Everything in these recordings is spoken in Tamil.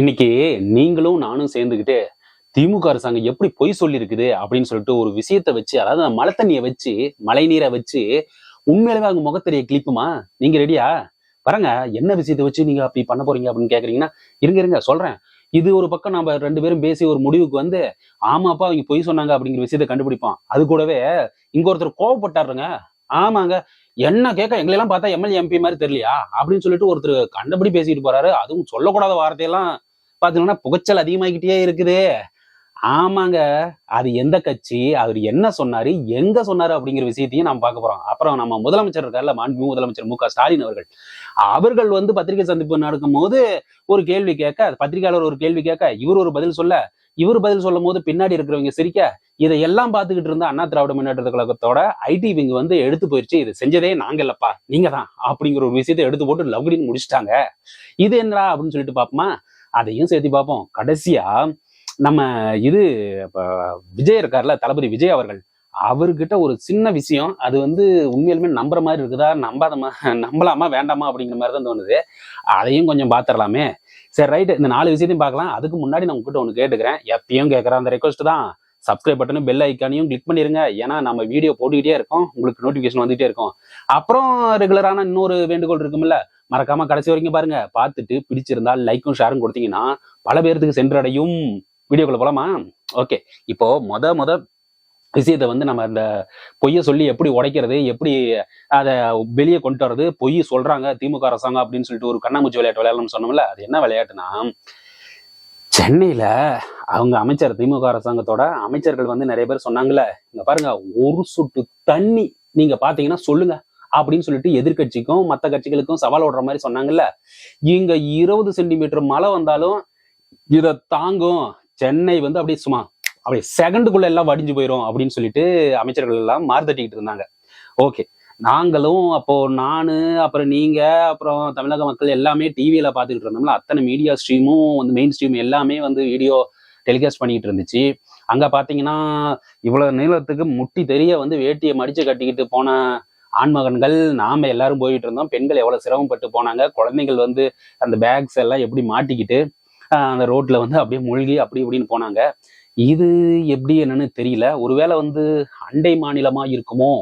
இன்னைக்கு நீங்களும் நானும் சேர்ந்துக்கிட்டு திமுக அரசாங்கம் எப்படி பொய் சொல்லியிருக்குது அப்படின்னு சொல்லிட்டு ஒரு விஷயத்தை வச்சு அதாவது அந்த மழை தண்ணியை வச்சு மழை நீரை வச்சு உண்மையிலேயே அவங்க முகத்தறிய கிளிப்புமா நீங்க ரெடியா வரங்க என்ன விஷயத்தை வச்சு நீங்க அப்படி பண்ண போறீங்க அப்படின்னு கேக்குறீங்கன்னா இருங்க இருங்க சொல்றேன். இது ஒரு பக்கம் நம்ம ரெண்டு பேரும் பேசி ஒரு முடிவுக்கு வந்து ஆமாப்பா அவங்க பொய் சொன்னாங்க அப்படிங்கிற விஷயத்தை கண்டுபிடிப்போம். அது கூடவே இங்க ஒருத்தர் கோவப்பட்டாருங்க. ஆமாங்க. என்ன கேட்க எங்களெல்லாம் பார்த்தா எம்எல்ஏ எம்பி மாதிரி தெரியலையா? அப்படின்னு சொல்லிட்டு ஒருத்தர் கண்டபடி பேசிட்டு போறாரு. அதுவும் சொல்லக்கூடாத வார்த்தையெல்லாம் பார்த்தீங்கன்னா புகைச்சல் அதிகமாகிக்கிட்டே இருக்குது. ஆமாங்க அது எந்த கட்சி அவர் என்ன சொன்னாரு எங்க சொன்னாரு அப்படிங்கிற விஷயத்தையும் நாம் பார்க்க போறோம். அப்புறம் நம்ம முதலமைச்சர் இருக்கார்ல மாண்பு முதலமைச்சர் மு க. ஸ்டாலின் அவர்கள். அவர்கள் வந்து பத்திரிகை சந்திப்பு நடக்கும் போது ஒரு கேள்வி கேட்க பத்திரிகையாளர் ஒரு கேள்வி கேட்க இவர் ஒரு பதில் சொல்ல இவர் பதில் சொல்லும் போது பின்னாடி இருக்கிறவங்க சிரிக்க இதையெல்லாம் பார்த்துக்கிட்டு இருந்த அண்ணா திராவிட முன்னேற்ற கழகத்தோட ஐடி விங் வந்து எடுத்து போயிடுச்சு இது செஞ்சதே நாங்க இல்லப்பா நீங்க தான் அப்படிங்கிற ஒரு விஷயத்தை எடுத்து போட்டு லவ்கிடின்னு முடிச்சிட்டாங்க. இது என்னடா அப்படின்னு சொல்லிட்டு பாப்போமா அதையும் சேர்த்து பார்ப்போம். கடைசியா நம்ம இது விஜய் இருக்கார்ல தளபதி விஜய் அவர்கள். அவர்கிட்ட ஒரு சின்ன விஷயம் அது வந்து உண்மையிலுமே நம்புற மாதிரி இருக்குதா நம்பாதமா நம்பலாமா வேண்டாமா அப்படிங்கிற மாதிரி தான் தோணுது. அதையும் கொஞ்சம் பார்த்துடலாமே. சரி ரைட் இந்த நாலு விஷயத்தையும் பார்க்கலாம். அதுக்கு முன்னாடி நான் உங்ககிட்ட ஒன்று கேட்டுக்கிறேன். எப்பயும் கேட்குற அந்த ரெக்வஸ்ட் தான். சப்ஸ்கிரைப் பட்டனும் பெல் ஐக்கானையும் கிளிக் பண்ணிருங்க. ஏன்னா நம்ம வீடியோ போட்டுக்கிட்டே இருக்கோம். உங்களுக்கு நோட்டிஃபிகேஷன் வந்துகிட்டே இருக்கும். அப்புறம் ரெகுலரான இன்னொரு வேண்டுகோள் இருக்கும்ல. மறக்காம கடைசி வரைக்கும் பாருங்க. பார்த்துட்டு பிடிச்சிருந்தா லைக்கும் ஷேரும் கொடுத்தீங்கன்னா பல பேர்த்துக்கு சென்றடையும். வீடியோக்குள்ள போலாமா? ஓகே இப்போ மொத மொத விஷயத்தை வந்து நம்ம இந்த பொய்யை சொல்லி எப்படி உடைக்கிறது எப்படி அதை வெளியே கொண்டு வர்றது பொய் சொல்றாங்க திமுக அரசாங்கம் அப்படின்னு சொல்லிட்டு ஒரு கண்ணாமூச்சி விளையாட்டு விளையாடணும்னு சொன்னோம்ல அது என்ன விளையாட்டுனா சென்னையில அவங்க அமைச்சர் திமுக அரசாங்கத்தோட அமைச்சர்கள் வந்து நிறைய பேர் சொன்னாங்கல்ல இங்க பாருங்க ஒரு சொட்டு தண்ணி நீங்க பாத்தீங்கன்னா சொல்லுங்க. அப்படின்னு சொல்லிட்டு எதிர்க்கட்சிக்கும் மற்ற கட்சிகளுக்கும் சவால் ஓடுற மாதிரி சொன்னாங்கல்ல? இங்க இருபது சென்டிமீட்டர் மழை வந்தாலும் இதை தாங்கும். சென்னை வந்து அப்படியே சும்மா அப்படியே செகண்டுக்குள்ள எல்லாம் வடிஞ்சு போயிடும் அப்படின்னு சொல்லிட்டு அமைச்சர்கள் எல்லாம் மாறுதட்டிக்கிட்டு இருந்தாங்க. ஓகே நாங்களும் அப்போ நானு அப்புறம் நீங்க அப்புறம் தமிழக மக்கள் எல்லாமே டிவியில பார்த்துக்கிட்டு இருந்தோம்ல அத்தனை மீடியா ஸ்ட்ரீமும் வந்து மெயின் ஸ்ட்ரீம் எல்லாமே வந்து வீடியோ டெலிகாஸ்ட் பண்ணிட்டு இருந்துச்சு. அங்க பாத்தீங்கன்னா இவ்வளவு நீளத்துக்கு முட்டி தெரிய வந்து வேட்டியை மடிச்சு கட்டிக்கிட்டு போன ஆண்மகன்கள் நாம எல்லாரும் போயிட்டு இருந்தோம். பெண்கள் எவ்வளவு சிரமப்பட்டு போனாங்க. குழந்தைகள் வந்து அந்த பேக்ஸ் எல்லாம் எப்படி மாட்டிக்கிட்டு அந்த ரோட்ல வந்து அப்படியே மூழ்கி அப்படி இப்படின்னு போனாங்க. இது எப்படி என்னன்னு தெரியல. ஒருவேளை வந்து அண்டை மாநிலமா இருக்குமோ?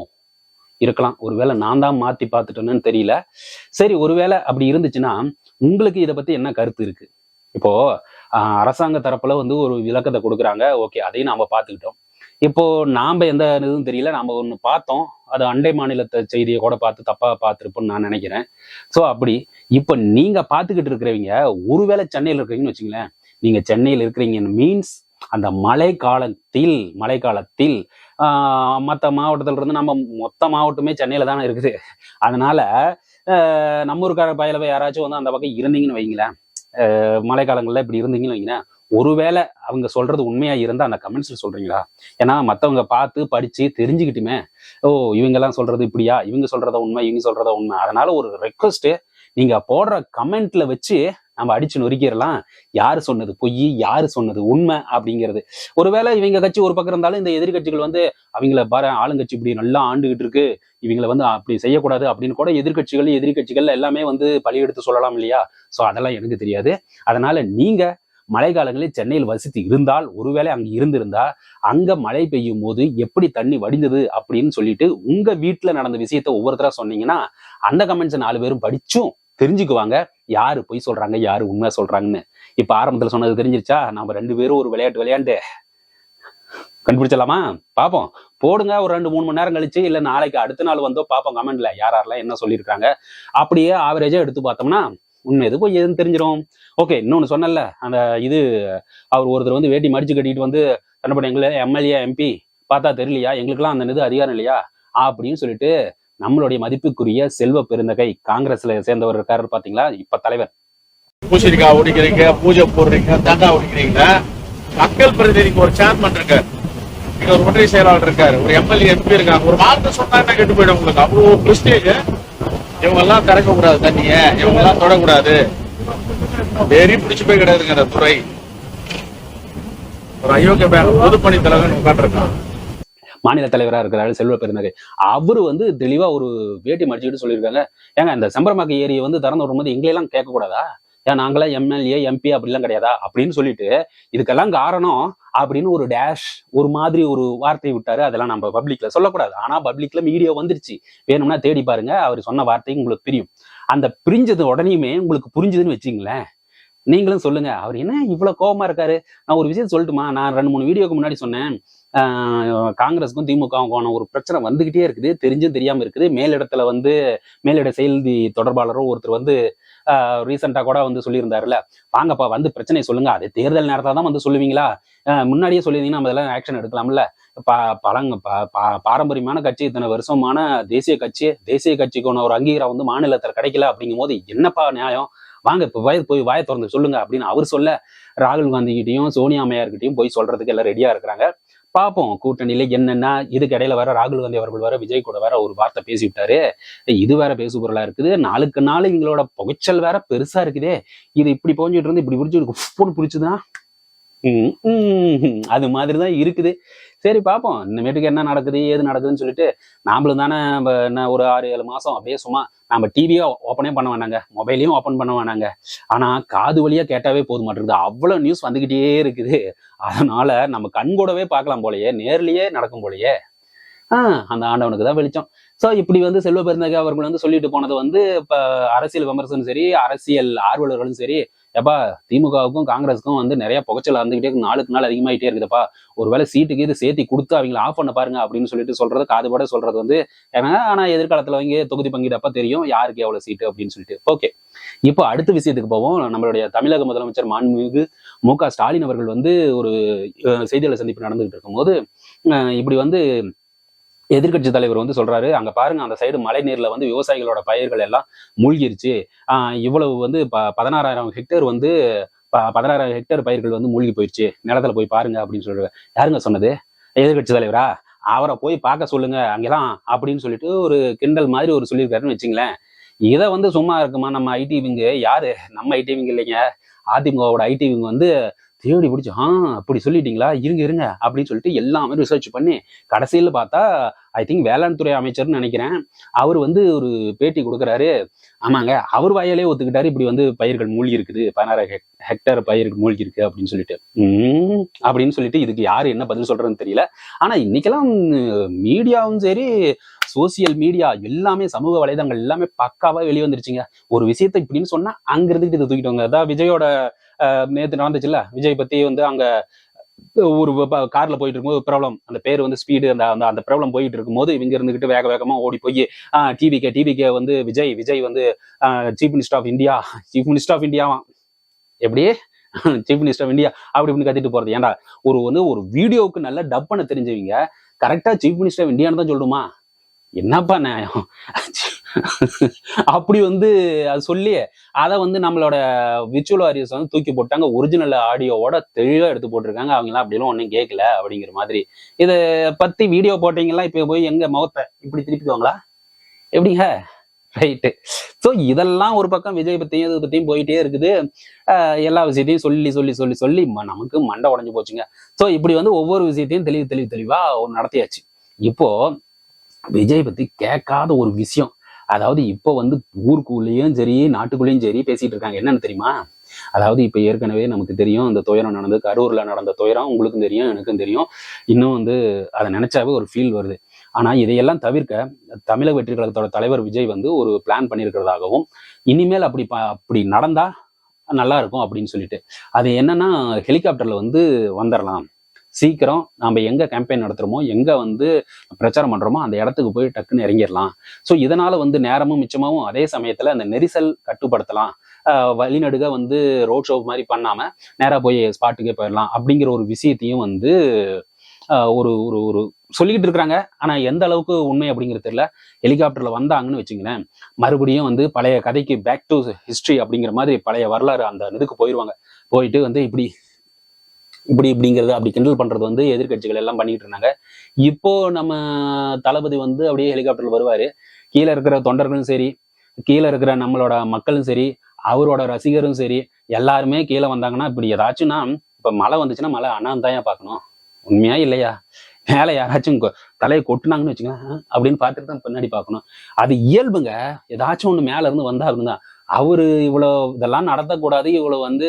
இருக்கலாம். ஒருவேளை நான் தான் மாத்தி பார்த்துட்டேன்னு தெரியல. சரி ஒருவேளை அப்படி இருந்துச்சுன்னா உங்களுக்கு இதை பத்தி என்ன கருத்து இருக்கு? இப்போ அரசாங்க தரப்புல வந்து ஒரு விளக்கத்தை கொடுக்குறாங்க. ஓகே அதையும் நாம பார்த்துக்கிட்டோம். இப்போ நாம எந்த இதுவும் தெரியல. நாம ஒன்று பார்த்தோம். அது அண்டை மாநிலத்தை செய்தியை கூட பார்த்து தப்பாக பார்த்துருப்போம்னு நான் நினைக்கிறேன். ஸோ அப்படி இப்போ நீங்கள் பார்த்துக்கிட்டு இருக்கிறவங்க ஒருவேளை சென்னையில் இருக்கிறீங்கன்னு வச்சுங்களேன் நீங்கள் சென்னையில் இருக்கிறீங்கன்னு மீன்ஸ் அந்த மழை காலத்தில் மழை காலத்தில் மற்ற மாவட்டத்தில் இருந்து நம்ம மொத்த மாவட்டமே சென்னையில் தானே இருக்குது. அதனால நம்ம ஊருக்கார பயலவை யாராச்சும் வந்து அந்த பக்கம் இருந்தீங்கன்னு வைங்களேன். மழைக்காலங்களில் இப்படி இருந்தீங்கன்னு வைங்களேன். ஒருவேளை அவங்க சொல்றது உண்மையா இருந்தா அந்த கமெண்ட்ஸ்ல சொல்றீங்களா? ஏன்னா மத்தவங்க பார்த்து படிச்சு தெரிஞ்சுக்கிட்டுமே ஓ இவங்க எல்லாம் சொல்றது இப்படியா? இவங்க சொல்றதா உண்மை இவங்க சொல்றதா உண்மை. அதனால ஒரு ரெக்வஸ்ட் நீங்க போடுற கமெண்ட்ல வச்சு நம்ம அடிச்சு நொறுக்கிடலாம். யாரு சொன்னது பொய்? யாரு சொன்னது உண்மை? அப்படிங்கிறது. ஒருவேளை இவங்க கட்சி ஒரு பக்கம் இருந்தாலும் இந்த எதிர்கட்சிகள் வந்து அவங்கள பாரு ஆளுங்கட்சி இப்படி நல்லா ஆண்டுகிட்டு இருக்கு. இவங்களை வந்து அப்படி செய்யக்கூடாது அப்படின்னு கூட எதிர்கட்சிகள் எதிர்கட்சிகள் எல்லாமே வந்து பழியெடுத்து சொல்லலாம் இல்லையா? ஸோ அதெல்லாம் எனக்கு தெரியாது. அதனால நீங்க மழை காலங்களில் சென்னையில் வசித்து இருந்தால் ஒருவேளை அங்க இருந்திருந்தா அங்க மழை பெய்யும் போது எப்படி தண்ணி வடிந்தது அப்படின்னு சொல்லிட்டு உங்க வீட்டுல நடந்த விஷயத்த ஒவ்வொருத்தரா சொன்னீங்கன்னா அந்த கமெண்ட்ஸ் நாலு பேரும் படிச்சும் தெரிஞ்சுக்குவாங்க. யாரு பொய் சொல்றாங்க யாரு உண்மை சொல்றாங்கன்னு. இப்ப ஆரம்பத்துல சொன்னது தெரிஞ்சிருச்சா? நம்ம ரெண்டு பேரும் ஒரு விளையாட்டு விளையாண்டு கண்டுபிடிச்சலாமா பார்ப்போம் போடுங்க ஒரு ரெண்டு மூணு மணி நேரம் கழிச்சு இல்ல நாளைக்கு அடுத்த நாள் வந்தோ பார்ப்போம் கமெண்ட்ல யார் யாரெல்லாம் என்ன சொல்லியிருக்காங்க அப்படியே ஆவரேஜா எடுத்து பார்த்தோம்னா உண்மை எது போய் எதுன்னு தெரிஞ்சிடும் ஓகே இன்னொன்னு சொன்னல அந்த இது அவர் ஒருத்தர் வந்து வேட்டி மடிச்சு கட்டிட்டு வந்து தன்னப்பட எங்களை எம்எல்ஏ எம்பி பார்த்தா தெரியலையா? எங்களுக்கெல்லாம் அந்த இது அதிகாரம் இல்லையா? அப்படின்னு சொல்லிட்டு நம்மளுடைய மதிப்புக்குரிய செல்வ பெருந்தகை காங்கிரஸ்ல சேர்ந்தவர் இருக்காரு பாத்தீங்களா இப்ப தலைவர். பூசணிக்காய் ஒடிக்கிறீங்க பூஜை போடுறீங்க தண்டா ஒடிக்கிறீங்க. மக்கள் பிரதிநிதிக்கு ஒரு சேர்மன் இருக்காரு. இங்க ஒரு ஒன்றிய செயலாளர் இருக்காரு. ஒரு எம்எல்ஏ எம்பி இருக்காங்க. ஒரு வார்த்தை சொன்னா கெட்டு போயிடும் உங்களுக்கு. அவ்வளவு பிரஸ்டேஜ் இவங்க எல்லாம் திறக்க கூடாது தண்ணிய. இவங்க எல்லாம் தொடக்கூடாது. வெறி பிடிச்சு போய் கிடையாதுங்க அந்த துறை. ஒரு அயோக்கிய பேங்க் பொதுப்பணி தலைவன் உட்காந்துருக்கான் மாநில தலைவரா இருக்கிறாரு செல்வ பெருந்தகை. அவரு வந்து தெளிவா ஒரு வேட்டி மடிச்சுக்கிட்டு சொல்லியிருக்காங்க ஏங்க இந்த செம்பரமாக்க ஏரியை வந்து திறந்து விடும்போது எங்களையெல்லாம் கேட்கக்கூடாதா? ஏன் நாங்களாம் எம்எல்ஏ எம்பி அப்படிலாம் கிடையாதா? அப்படின்னு சொல்லிட்டு இதுக்கெல்லாம் காரணம் அப்படின்னு ஒரு டேஷ் ஒரு மாதிரி ஒரு வார்த்தையை விட்டாரு. அதெல்லாம் நம்ம பப்ளிக்ல சொல்லக்கூடாது. ஆனா பப்ளிக்ல மீடியா வந்துருச்சு. வேணும்னா தேடி பாருங்க. அவர் சொன்ன வார்த்தை உங்களுக்கு பிரியும். அந்த பிரிஞ்சது உடனேயுமே உங்களுக்கு புரிஞ்சுதுன்னு வச்சுங்களேன் நீங்களும் சொல்லுங்க. அவர் என்ன இவ்வளவு கோவமா இருக்காரு? நான் ஒரு விஷயம் சொல்லட்டுமா? நான் ரெண்டு மூணு வீடியோக்கு முன்னாடி சொன்னேன். காங்கிரஸுக்கும் திமுகவுக்கான ஒரு பிரச்சனை வந்துகிட்டே இருக்குது. தெரிஞ்சும் தெரியாமல் இருக்குது. மேலிடத்துல வந்து மேலிட செய்தி தொடர்பாளரும் ஒருத்தர் வந்து ரீசெண்டாக கூட வந்து சொல்லியிருந்தாருல வாங்கப்பா வந்து பிரச்சனை சொல்லுங்க. அது தேர்தல் நேரத்தில் தான் வந்து சொல்லுவீங்களா? முன்னாடியே சொல்லியிருந்தீங்கன்னா நம்ம இதெல்லாம் ஆக்ஷன் எடுக்கலாம்ல. பா பழங்க பா- பா- பாரம்பரியமான கட்சி இத்தனை வருஷமான தேசிய கட்சி. தேசிய கட்சிக்கான ஒரு அங்கீகாரம் வந்து மாநிலத்தில் கிடைக்கல அப்படிங்கும் போது என்னப்பா நியாயம்? வாங்க இப்போ வய போய் வாயை திறந்து சொல்லுங்க அப்படின்னு அவர் சொல்ல ராகுல் காந்திகிட்டையும் சோனியா அம்மையார்கிட்டையும் போய் சொல்றதுக்கு எல்லாம் ரெடியா இருக்கிறாங்க. பார்ப்போம் கூட்டணியில என்னென்னா இதுக்கு இடையில வர ராகுல் காந்தி அவர்கள் வர விஜய் கூட வேற ஒரு வார்த்தை பேசி விட்டாரு இது வேற பேசு பொருளா இருக்குது. நாளுக்கு நாள் இவங்களோட புகைச்சல் வேற பெருசா இருக்குதே. இது இப்படி போஞ்சிட்டு இருந்து இப்படி புடிச்சு ஃபோன் புரிச்சுதான் அது மாதிரி தான் இருக்குது. சரி பார்ப்போம் இனிமேட்டுக்கு என்ன நடக்குது ஏது நடக்குதுன்னு சொல்லிட்டு நாமளும் தானே நம்ம என்ன ஒரு ஆறு ஏழு மாதம் அப்படியே சும்மா நம்ம டிவியை ஓப்பனே பண்ண வேணாங்க. மொபைலையும் ஓப்பன் பண்ண வேணாங்க. ஆனா காது வழியா கேட்டாவே போது மாட்டேங்குது. அவ்வளவு நியூஸ் வந்துக்கிட்டே இருக்குது. அதனால நம்ம கண் கூடவே பார்க்கலாம் போலயே நேர்லேயே நடக்கும் போலயே. அந்த ஆண்டவனுக்கு தான் வெளிச்சம். ஸோ இப்படி வந்து செல்வ பெருந்தகை அவர்கள் வந்து சொல்லிட்டு போனது வந்து இப்போ அரசியல் விமர்சனம் சரி அரசியல் ஆர்வலர்களும் சரி எப்பா திமுகவுக்கும் காங்கிரஸுக்கும் வந்து நிறைய புகைச்சல் வந்துகிட்டே இருக்கு. நாளுக்கு நாள் அதிகமாயிட்டே இருக்குதுப்பா. ஒருவேளை சீட்டுக்கு இது சேர்த்து கொடுத்து அவங்கள ஆஃப் பண்ண பாருங்க அப்படின்னு சொல்லிட்டு சொல்றது காதுபாட சொல்றது வந்து ஏன்னா ஆனா எதிர்காலத்துல அவங்க தொகுதி பங்கீடப்ப தெரியும் யாருக்கு எவ்வளவு சீட்டு அப்படின்னு சொல்லிட்டு. ஓகே. இப்போ அடுத்த விஷயத்துக்கு போவோம். நம்மளுடைய தமிழக முதலமைச்சர் மாண்புமிகு மு க ஸ்டாலின் அவர்கள் வந்து ஒரு செய்தியாளர் சந்திப்பு நடந்துகிட்டு இருக்கும்போது இப்படி வந்து எதிர்க்கட்சி தலைவர் வந்து சொல்றாரு அங்க பாருங்க அந்த சைடு மழை நீர்ல வந்து விவசாயிகளோட பயிர்கள் எல்லாம் மூழ்கிருச்சு. ஆஹ் இவ்வளவு வந்து ப பதினாறாயிரம் ஹெக்டேர் வந்து ப- பதினாறாயிரம் ஹெக்டேர் பயிர்கள் வந்து மூழ்கி போயிடுச்சு நிலத்துல போய் பாருங்க அப்படின்னு சொல்றாரு. யாருங்க சொன்னது? எதிர்க்கட்சி தலைவரா? அவரை போய் பார்க்க சொல்லுங்க அங்கெல்லாம் அப்படின்னு சொல்லிட்டு ஒரு கிண்டல் மாதிரி ஒரு சொல்லியிருக்காருன்னு வச்சுங்களேன். இதை வந்து சும்மா இருக்குமா நம்ம ஐடி விங்கு? யாரு? நம்ம ஐடி விங் இல்லைங்க. அதிமுகவோட ஐடி விங் வந்து தேடி பிடிச்சி ஆ அப்படி சொல்லிட்டீங்களா? இருங்க இருங்க அப்படின்னு சொல்லிட்டு எல்லாமே ரிசர்ச் பண்ணி கடைசியில் பார்த்தா ஐ திங்க் வேளாண் துறை அமைச்சர்னு நினைக்கிறேன். அவர் வந்து ஒரு பேட்டி கொடுக்குறாரு. ஆமாங்க அவர் வாயாலே ஒத்துக்கிட்டாரு. இப்படி வந்து பயிர்கள் மூழ்கி இருக்குது. பதினாறு ஹெக் ஹெக்டேர் பயிர்கள் மூழ்கி இருக்கு அப்படின்னு சொல்லிட்டு. உம் அப்படின்னு சொல்லிட்டு இதுக்கு யாரு என்ன பதில் சொல்றதுன்னு தெரியல. ஆனா இன்னைக்கெல்லாம் மீடியாவும் சரி சோசியல் மீடியா எல்லாமே சமூக வலைதளங்கள் எல்லாமே பக்காவா வெளியே வந்துருச்சுங்க ஒரு விஷயத்தை இப்படின்னு சொன்னா அங்க இருந்துட்டு இதை தூக்கிட்டவங்க அதான் விஜயோட நேற்று நடந்துச்சுல்ல விஜய் பத்தி வந்து அங்க ஒரு கார்ல போயிட்டு இருக்கும்போது ப்ராப்ளம் அந்த பேர் வந்து ஸ்பீடு அந்த அந்த அந்த ப்ராப்ளம் போயிட்டு இருக்கும்போது இவங்க இருந்துகிட்டு வேக வேகமா ஓடி போய் டிவிகே டிவிகே வந்து விஜய் விஜய் வந்து chief minister of India chief minister of இந்தியாவா எப்படி? சீஃப் மினிஸ்டர் ஆஃப் இந்தியா அப்படி இப்படின்னு கத்திட்டு போறது. ஏன்டா ஒரு வந்து ஒரு வீடியோவுக்கு நல்லா டப் பண்ண தெரிஞ்சவங்க கரெக்டா சீஃப் மினிஸ்டர் ஆஃப் இந்தியான்னு தான் சொல்லணுமா? என்னப்பா நியாயம்? அப்படி வந்து அது சொல்லி அதை வந்து நம்மளோட விச்சுவல் வாரியர்ஸ் வந்து தூக்கி போட்டாங்க. ஒரிஜினல் ஆடியோவோட தெளிவாக எடுத்து போட்டிருக்காங்க. அவங்களாம் அப்படிலாம் ஒன்றும் கேட்கல அப்படிங்கிற மாதிரி. இதை பத்தி வீடியோ போட்டீங்களா? இப்போ போய் எங்க முகத்தை இப்படி திருப்பிக்குவாங்களா? எப்படிங்க? ரைட்டு ஸோ இதெல்லாம் ஒரு பக்கம் விஜய் பற்றியும் இது பற்றியும் போயிட்டே இருக்குது. எல்லா விஷயத்தையும் சொல்லி சொல்லி சொல்லி சொல்லி ம- நமக்கு மண்டை உடைஞ்சு போச்சுங்க. ஸோ இப்படி வந்து ஒவ்வொரு விஷயத்தையும் தெளிவு தெளிவு தெளிவாக ஒன்று நடத்தியாச்சு. இப்போ விஜய் பத்தி கேட்காத ஒரு விஷயம். அதாவது இப்போ வந்து ஊருக்குள்ளேயும் சரி நாட்டுக்குள்ளேயும் சரி பேசிட்டு இருக்காங்க. என்னன்னு தெரியுமா? அதாவது இப்போ ஏற்கனவே நமக்கு தெரியும் அந்த துயரம் நடந்து கரூரில் நடந்த துயரம் உங்களுக்கும் தெரியும் எனக்கும் தெரியும். இன்னும் வந்து அதை நினைச்சாவே ஒரு ஃபீல் வருது. ஆனால் இதையெல்லாம் தவிர்க்க தமிழக வெற்றி கழகத்தோட தலைவர் விஜய் வந்து ஒரு பிளான் பண்ணியிருக்கிறதாகவும் இனிமேல் அப்படி ப- அப்படி நடந்தா நல்லா இருக்கும் அப்படின்னு சொல்லிட்டு. அது என்னன்னா ஹெலிகாப்டர்ல வந்து வந்துடலாம் சீக்கிரம் நாம எங்கே கேம்பெயின் நடத்துகிறோமோ எங்கே வந்து பிரச்சாரம் பண்ணுறோமோ அந்த இடத்துக்கு போய் டக்குன்னு இறங்கிடலாம். ஸோ இதனால் வந்து நேரமும் மிச்சமாகவும் அதே சமயத்தில் அந்த நெரிசல் கட்டுப்படுத்தலாம். வழிநடுக வந்து ரோட் ஷோ மாதிரி பண்ணாமல் நேராக போய் ஸ்பாட்டுக்கே போயிடலாம் அப்படிங்கிற ஒரு விஷயத்தையும் வந்து ஒரு ஒரு ஒரு சொல்லிக்கிட்டு இருக்கிறாங்க. ஆனால் எந்த அளவுக்கு உண்மை அப்படிங்கிறது தெரியல. ஹெலிகாப்டரில் வந்தாங்கன்னு வச்சுங்களேன் மறுபடியும் வந்து பழைய கதைக்கு பேக் டு ஹிஸ்ட்ரி அப்படிங்கிற மாதிரி பழைய வரலாறு அந்த இதுக்கு போயிடுவாங்க போயிட்டு வந்து இப்படி இப்படி இப்படிங்கிறது அப்படி கிண்டல் பண்றது வந்து எதிர்கட்சிகள் எல்லாம் பண்ணிட்டு இருந்தாங்க. இப்போ நம்ம தளபதி வந்து அப்படியே ஹெலிகாப்டர்ல வருவாரு. கீழே இருக்கிற தொண்டர்களும் சரி கீழே இருக்கிற நம்மளோட மக்களும் சரி அவரோட ரசிகரும் சரி எல்லாருமே கீழே வந்தாங்கன்னா இப்படி ஏதாச்சும்னா இப்ப மழை வந்துச்சுன்னா மழை அண்ணாந்து பார்க்கணும். உண்மையா இல்லையா? மேலே யாராச்சும் தலையை கொட்டுனாங்கன்னு வச்சுக்கோங்க அப்படின்னு பார்த்துட்டு தான் பின்னாடி பார்க்கணும். அது இயல்புங்க. ஏதாச்சும் ஒண்ணு மேல இருந்து வந்தா அப்படின்னா அவரு இவ்வளோ இதெல்லாம் நடத்தக்கூடாது இவ்வளோ வந்து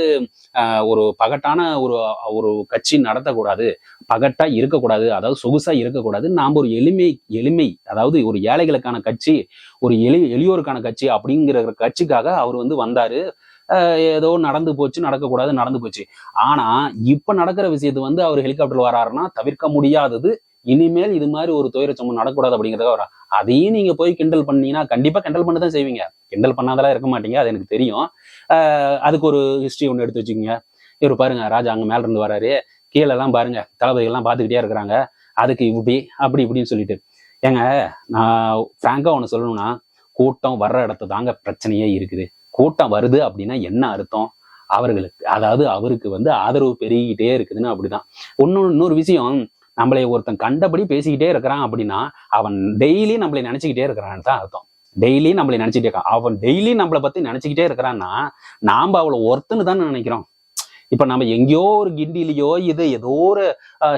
ஒரு பகட்டான ஒரு ஒரு கட்சி நடத்தக்கூடாது. பகட்டா இருக்கக்கூடாது அதாவது சொகுசா இருக்கக்கூடாது. நாம் ஒரு எளிமை எளிமை அதாவது ஒரு ஏழைகளுக்கான கட்சி ஒரு எளி எளியோருக்கான கட்சி அப்படிங்கிற கட்சிக்காக அவர் வந்து வந்தாரு. ஏதோ நடந்து போச்சு நடக்கக்கூடாது நடந்து போச்சு. ஆனா இப்ப நடக்கிற விஷயத்து வந்து அவர் ஹெலிகாப்டர்ல வராருன்னா தவிர்க்க முடியாதது. இனிமேல் இது மாதிரி ஒரு துயர சம்பவம் நடக்கூடாது அப்படிங்கிறத வரா அதையும் நீங்க போய் கிண்டல் பண்ணீங்கன்னா கண்டிப்பா கிண்டல் பண்ண தான் செய்வீங்க. கிண்டல் பண்ணாதெல்லாம் இருக்க மாட்டீங்க அது எனக்கு தெரியும். அதுக்கு ஒரு ஹிஸ்டரி ஒன்று எடுத்து வச்சுக்கோங்க. இவர் பாருங்க ராஜா அங்க மேல இருந்து வராரு. கீழே எல்லாம் பாருங்க தளபதிகள்லாம் பார்த்துக்கிட்டே இருக்கிறாங்க. அதுக்கு இப்படி அப்படி இப்படின்னு சொல்லிட்டு. ஏங்க நான் ஃப்ராங்கா ஒன்று சொல்லணும்னா கூட்டம் வர்ற இடத்து தாங்க பிரச்சனையே இருக்குது. கூட்டம் வருது அப்படின்னா என்ன அர்த்தம்? அவர்களுக்கு அதாவது அவருக்கு வந்து ஆதரவு பெருகிக்கிட்டே இருக்குதுன்னு அப்படிதான். இன்னொன்று இன்னொரு விஷயம் நம்மளை ஒருத்தன் கண்டபடி பேசிக்கிட்டே இருக்கிறான் அப்படின்னா அவன் டெய்லி நம்மளை நினைச்சுக்கிட்டே இருக்கிறான்னு தான் அர்த்தம். டெய்லி நம்மளை நினைச்சுக்கிட்டே இருக்கான். அவன் டெய்லி நம்மளை பத்தி நினைச்சுக்கிட்டே இருக்கிறான்னா நாம அவளை ஒருத்தன்னு தானே நினைக்கிறோம். இப்ப நம்ம எங்கேயோ ஒரு கிண்டிலேயோ இது ஏதோ ஒரு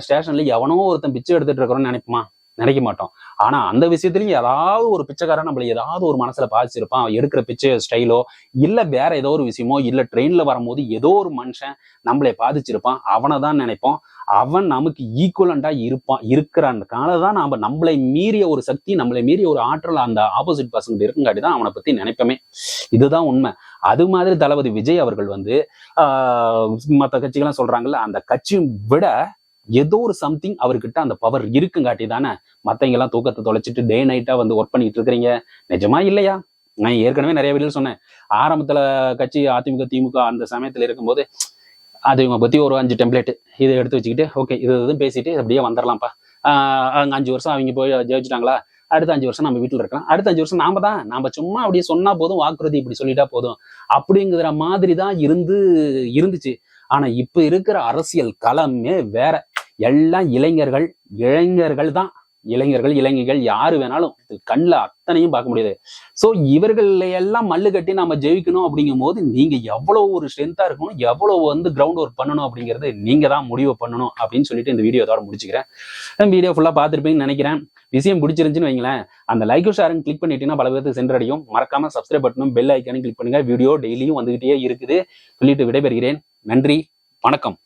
ஸ்டேஷன்ல எவனோ ஒருத்தன் பிச்சை எடுத்துட்டு இருக்கிறோம்னு நினைப்போமா? நினைக்க மாட்டோம். ஆனா அந்த விஷயத்துலயும் ஏதாவது ஒரு பிச்சைக்காரன் நம்மள ஏதாவது ஒரு மனசுல பாதிச்சிருப்பான். அவன் எடுக்கிற பிச்சை ஸ்டைலோ இல்ல வேற ஏதோ ஒரு விஷயமோ இல்ல ட்ரெயின்ல வரும்போது ஏதோ ஒரு மனுஷன் நம்மளை பாதிச்சிருப்பான். அவனை தான் நினைப்போம். அவன் நமக்கு ஈக்குவலண்டா இருப்பான் இருக்கிறனால தான் நாம நம்மளை மீறிய ஒரு சக்தி நம்மளை மீறிய ஒரு ஆற்றல் அந்த ஆப்போசிட் பர்சன் இருக்குங்காட்டி தான் அவனை பத்தி நினைப்பமே. இதுதான் உண்மை. அது மாதிரி தளபதி விஜய் அவர்கள் வந்து ஆஹ் மற்ற கட்சிகள்லாம் சொல்றாங்கல்ல அந்த கட்சியும் விட ஏதோ ஒரு சம்திங் அவர்கிட்ட அந்த பவர் இருக்குங்காட்டி தானே மற்றவங்கெல்லாம் தூக்கத்தை தொலைச்சிட்டு டே நைட்டாக வந்து ஒர்க் பண்ணிட்டு இருக்கிறீங்க? நிஜமா இல்லையா? நான் ஏற்கனவே நிறைய வீடியோ சொன்னேன். ஆரம்பத்தில் கட்சி அதிமுக திமுக அந்த சமயத்தில் இருக்கும்போது அது இவங்க பத்தி ஒரு அஞ்சு டெம்ப்ளேட் இதை எடுத்து வச்சுக்கிட்டு ஓகே இது இதுவும் பேசிட்டு அப்படியே வந்துடலாம்ப்பா அங்கே அஞ்சு வருஷம் அவங்க போய் ஜெயிச்சிட்டாங்களா? அடுத்த அஞ்சு வருஷம் நம்ம வீட்டில் இருக்கலாம். அடுத்த அஞ்சு வருஷம் நாம தான். நாம சும்மா அப்படியே சொன்னா போதும் வாக்குறுதி இப்படி சொல்லிட்டா போதும். அப்படிங்கிற மாதிரி தான் இருந்து இருந்துச்சு. ஆனா இப்ப இருக்கிற அரசியல் களமே வேற. எல்லாம் இளைஞர்கள் இளைஞர்கள் தான். இளைஞர்கள் இளைஞர்கள் யாரு வேணாலும் கண்ணில் அத்தனையும் பார்க்க முடியாது. சோ இவர்களை எல்லாம் மல்லு கட்டி நம்ம ஜெயிக்கணும் அப்படிங்கும் போது நீங்க எவ்வளவு ஒரு ஸ்ட்ரென்த்தா இருக்கணும் எவ்வளவு வந்து கிரவுண்ட் ஒர்க் பண்ணணும் அப்படிங்கிறது நீங்க தான் முடிவு பண்ணணும் அப்படின்னு சொல்லிட்டு இந்த வீடியோ இதோட முடிச்சுக்கிறேன். வீடியோ ஃபுல்லா பார்த்துருப்பீங்கன்னு நினைக்கிறேன். விஷயம் பிடிச்சிருந்துச்சுன்னு வைங்களேன். அந்த லைக் ஷேரும் கிளிக் பண்ணிட்டீங்கன்னா பல பேருக்கு சென்றடையும். மறக்காம சப்ஸ்கிரைப் பட்டனும் பெல் ஐக்கானும் கிளிக் பண்ணுங்க. வீடியோ டெய்லியும் வந்துகிட்டே இருக்குது. சொல்லிட்டு விடைபெறுகிறேன். நன்றி. வணக்கம்.